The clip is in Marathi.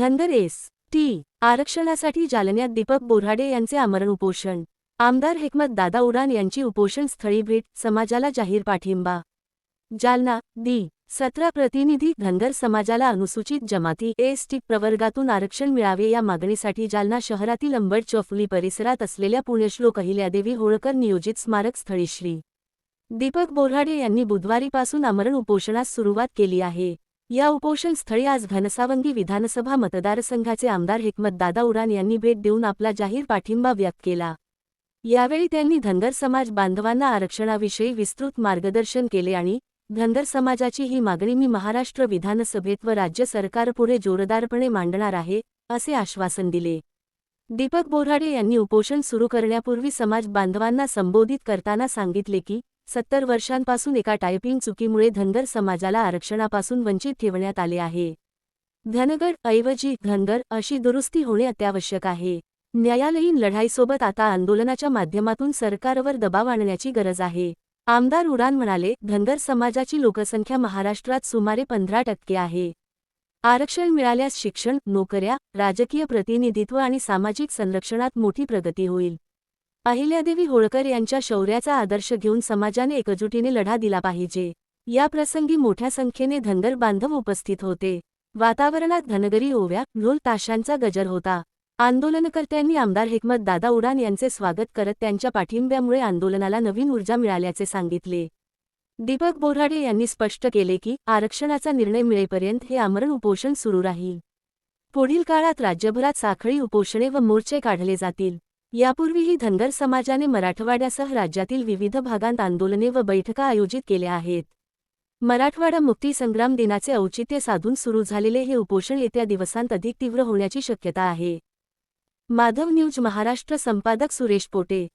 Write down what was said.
Dhangar S T. आरक्षणासाठी जालन्यात दीपक बोराडे यांचे आमरण उपोषण आमदार हेकमत दादा उडान यांची उपोषण स्थळी भेट समाजाला जाहीर पाठिंबा. जालना दी सतरा प्रतिनिधी धनगर समाजाला अनुसूचित जमाती एस टी प्रवर्गातून आरक्षण मिळावे या मागणीसाठी जालना शहरातील अंबड चौफुली परिसरात असलेल्या पुण्यश्लोक अहिल्यादेवी होळकर नियोजित स्मारक स्थळी श्री. दीपक बोराडे यांनी बुधवारीपासून आमरण उपोषणास सुरुवात केली आहे. या उपोषण स्थळी आज घनसावंगी विधानसभा मतदारसंघाचे आमदार हिकमत दादा उरान यांनी भेट देऊन आपला जाहीर पाठिंबा व्यक्त केला. यावेळी त्यांनी धनगर समाज बांधवांना आरक्षणाविषयी विस्तृत मार्गदर्शन केले आणि धनगर समाजाची ही मागणी मी महाराष्ट्र विधानसभेत व राज्य सरकारपुढे जोरदारपणे मांडणार आहे असे आश्वासन दिले. दीपक बोराडे यांनी उपोषण सुरू करण्यापूर्वी समाज बांधवांना संबोधित करताना सांगितले की सत्तर वर्षांपासून एका टायपिंग चुकीमुळे धनगर समाजाला आरक्षणापासून वंचित ठेवण्यात आले आहे. धनगड ऐवजी धनगर अशी दुरुस्ती होणे अत्यावश्यक आहे. न्यायालयीन लढाईसोबत आता आंदोलनाच्या माध्यमातून सरकारवर दबाव आणण्याची गरज आहे. आमदार उडान म्हणाले धनगर समाजाची लोकसंख्या महाराष्ट्रात सुमारे पंधरा टक्के आहे. आरक्षण मिळाल्यास शिक्षण नोकऱ्या राजकीय प्रतिनिधित्व आणि सामाजिक संरक्षणात मोठी प्रगती होईल. अहिल्यादेवी होळकर यांच्या शौर्याचा आदर्श घेऊन समाजाने एकजुटीने लढा दिला पाहिजे. या प्रसंगी मोठ्या संख्येने धनगर बांधव उपस्थित होते. वातावरणात धनगरी ओव्या ढोल ताशांचा गजर होता. आंदोलनकर्त्यांनी आमदार हेकमत दादा उडान यांचे स्वागत करत त्यांच्या पाठिंब्यामुळे आंदोलनाला नवीन ऊर्जा मिळाल्याचे सांगितले. दीपक बोराडे यांनी स्पष्ट केले की आरक्षणाचा निर्णय मिळेपर्यंत हे आमरण उपोषण सुरू राहील. पुढील काळात राज्यभरात साखळी उपोषणे व मोर्चे काढले जातील. यापूर्वीही धनगर समाजाने मराठवाड्यासह राज्यातील विविध भागांत आंदोलने व बैठका आयोजित केल्या आहेत. मराठवाडा मुक्तीसंग्राम दिनाचे औचित्य साधून सुरू झालेले हे उपोषण येत्या दिवसांत अधिक तीव्र होण्याची शक्यता आहे. माधव न्यूज महाराष्ट्र संपादक सुरेश पोटे